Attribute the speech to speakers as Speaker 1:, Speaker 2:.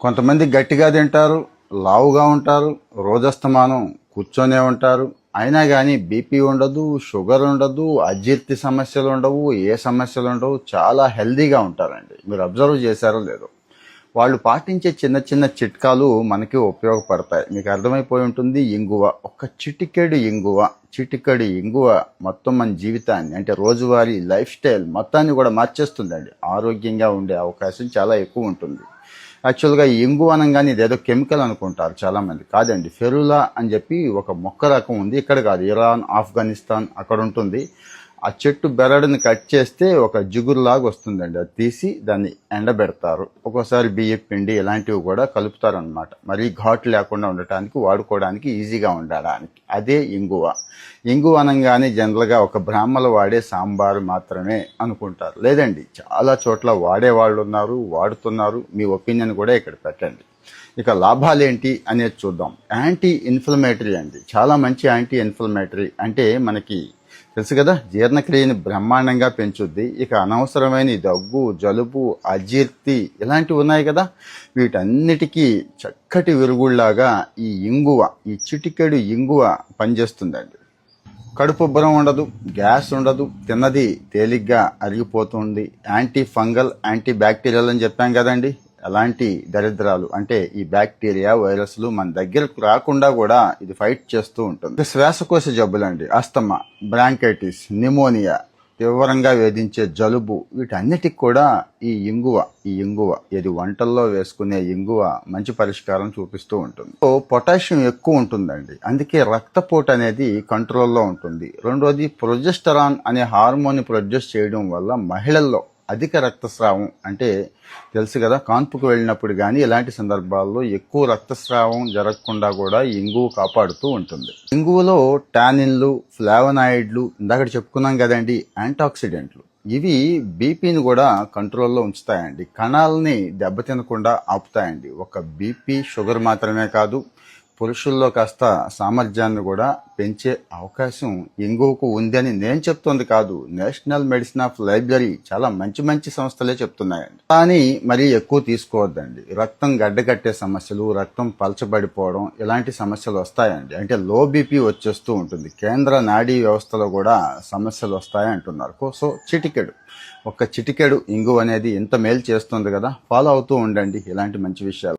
Speaker 1: కొంతమంది గట్టిగా తింటారు లావుగా ఉంటారు రోజస్తమానం కూర్చొనే ఉంటారు. అయినా కానీ బీపీ ఉండదు షుగర్ ఉండదు అజీర్తి సమస్యలు ఉండవు ఏ సమస్యలు ఉండవు చాలా హెల్దీగా ఉంటారండి. మీరు అబ్జర్వ్ చేశారో లేదో. వాళ్ళు పాటించే చిన్న చిన్న చిట్కాలు మనకి ఉపయోగపడతాయి. మీకు అర్థమైపోయి ఉంటుంది ఇంగువ. ఒక చిటికెడు ఇంగువ చిటికెడు ఇంగువ మొత్తం మన జీవితాన్ని అంటే రోజువారీ లైఫ్ స్టైల్ మొత్తాన్ని కూడా మార్చేస్తుందండి. ఆరోగ్యంగా ఉండే అవకాశం చాలా ఎక్కువ ఉంటుంది. యాక్చువల్గా ఈ ఇంగు అనగానే ఇదేదో కెమికల్ అనుకుంటారు చాలామంది. కాదండి ఫెరులా అని చెప్పి ఒక మొక్క రకం ఉంది. ఇక్కడ కాదు ఇరాన్ ఆఫ్ఘనిస్తాన్ అక్కడ ఉంటుంది. ఆ చెట్టు బెరడుని కట్ చేస్తే ఒక జిగురులాగా వస్తుందండి. అది తీసి దాన్ని ఎండబెడతారు. ఒక్కోసారి బియ్యం పిండి ఇలాంటివి కూడా కలుపుతారనమాట మరీ ఘాటు లేకుండా ఉండటానికి వాడుకోవడానికి ఈజీగా ఉండడానికి. అదే ఇంగువ. ఇంగువ అనగానే జనరల్గా ఒక బ్రాహ్మలు వాడే సాంబారు మాత్రమే అనుకుంటారు. లేదండి చాలా చోట్ల వాడేవాళ్ళు ఉన్నారు వాడుతున్నారు. మీ ఒపీనియన్ కూడా ఇక్కడ పెట్టండి. ఇక లాభాలు ఏంటి అనేది చూద్దాం. యాంటీ ఇన్ఫ్లమేటరీ అండి. చాలా మంచి యాంటీ ఇన్ఫ్లమేటరీ అంటే మనకి తెలుసు కదా? జీర్ణక్రియని బ్రహ్మాండంగా పెంచుద్ది. ఇక అనవసరమైన దగ్గు జలుబు అజీర్తి ఇలాంటివి ఉన్నాయి కదా? వీటన్నిటికీ చక్కటి విరుగుళ్ళాగా ఈ ఇంగువ ఈ చిటికెడు ఇంగువ పనిచేస్తుందండి. కడుపు ఉబ్బరం ఉండదు గ్యాస్ ఉండదు తిన్నది తేలిగ్గా అరిగిపోతుంది. యాంటీ ఫంగల్ యాంటీ బ్యాక్టీరియల్ అని చెప్పాం కదండి. అలాంటి దరిద్రాలు అంటే ఈ బ్యాక్టీరియా వైరస్లు మన దగ్గరకు రాకుండా కూడా ఇది ఫైట్ చేస్తూ ఉంటుంది. శ్వాసకోశ జబ్బులండి అస్తమా బ్రాంకైటిస్ నిమోనియా తీవ్రంగా వేధించే జలుబు వీటన్నిటికి కూడా ఈ ఇంగువ ఈ ఇంగువ ఇది వంటల్లో వేసుకునే ఇంగువ మంచి పరిష్కారం చూపిస్తూ ఉంటుంది. సో పొటాషియం ఎక్కువ ఉంటుందండి అందుకే రక్తపోటు అనేది కంట్రోల్లో ఉంటుంది. రెండోది ప్రొజెస్టరాన్ అనే హార్మోన్ ప్రొడ్యూస్ చేయడం వల్ల మహిళల్లో అధిక రక్తస్రావం అంటే తెలుసు కదా కాన్పుకు వెళ్ళినప్పుడు కానీ ఇలాంటి సందర్భాల్లో ఎక్కువ రక్తస్రావం జరగకుండా కూడా ఇంగువు ఇంగువ కాపాడుతూ ఉంటుంది. ఇంగువలో టానిన్లు ఫ్లావనాయిడ్లు ఇందాక చెప్పుకున్నాం కదండి యాంటాక్సిడెంట్లు. ఇవి బీపీని కూడా కంట్రోల్లో ఉంచుతాయండి. కణాలని దెబ్బతినకుండా ఆపుతాయండి. ఒక బీపీ షుగర్ మాత్రమే కాదు పురుషుల్లో కాస్త సామర్థ్యాన్ని కూడా పెంచే అవకాశం ఇంగువకు ఉందని నేను చెప్తోంది కాదు. నేషనల్ మెడిసిన్ ఆఫ్ లైబ్రరీ చాలా మంచి మంచి సంస్థలే చెప్తున్నాయండి. కానీ మరీ ఎక్కువ తీసుకోవద్దండి. రక్తం గడ్డగట్టే సమస్యలు రక్తం పలచబడిపోవడం ఇలాంటి సమస్యలు వస్తాయండి. అంటే లో బీపీ వచ్చేస్తూ ఉంటుంది. కేంద్ర నాడీ వ్యవస్థలో కూడా సమస్యలు వస్తాయి అంటున్నారు. సో చిటికెడు. ఒక చిటికెడు ఇంగు అనేది ఇంత మేలు చేస్తుంది కదా? ఫాలో అవుతూ ఉండండి. ఇలాంటి మంచి విషయాలు.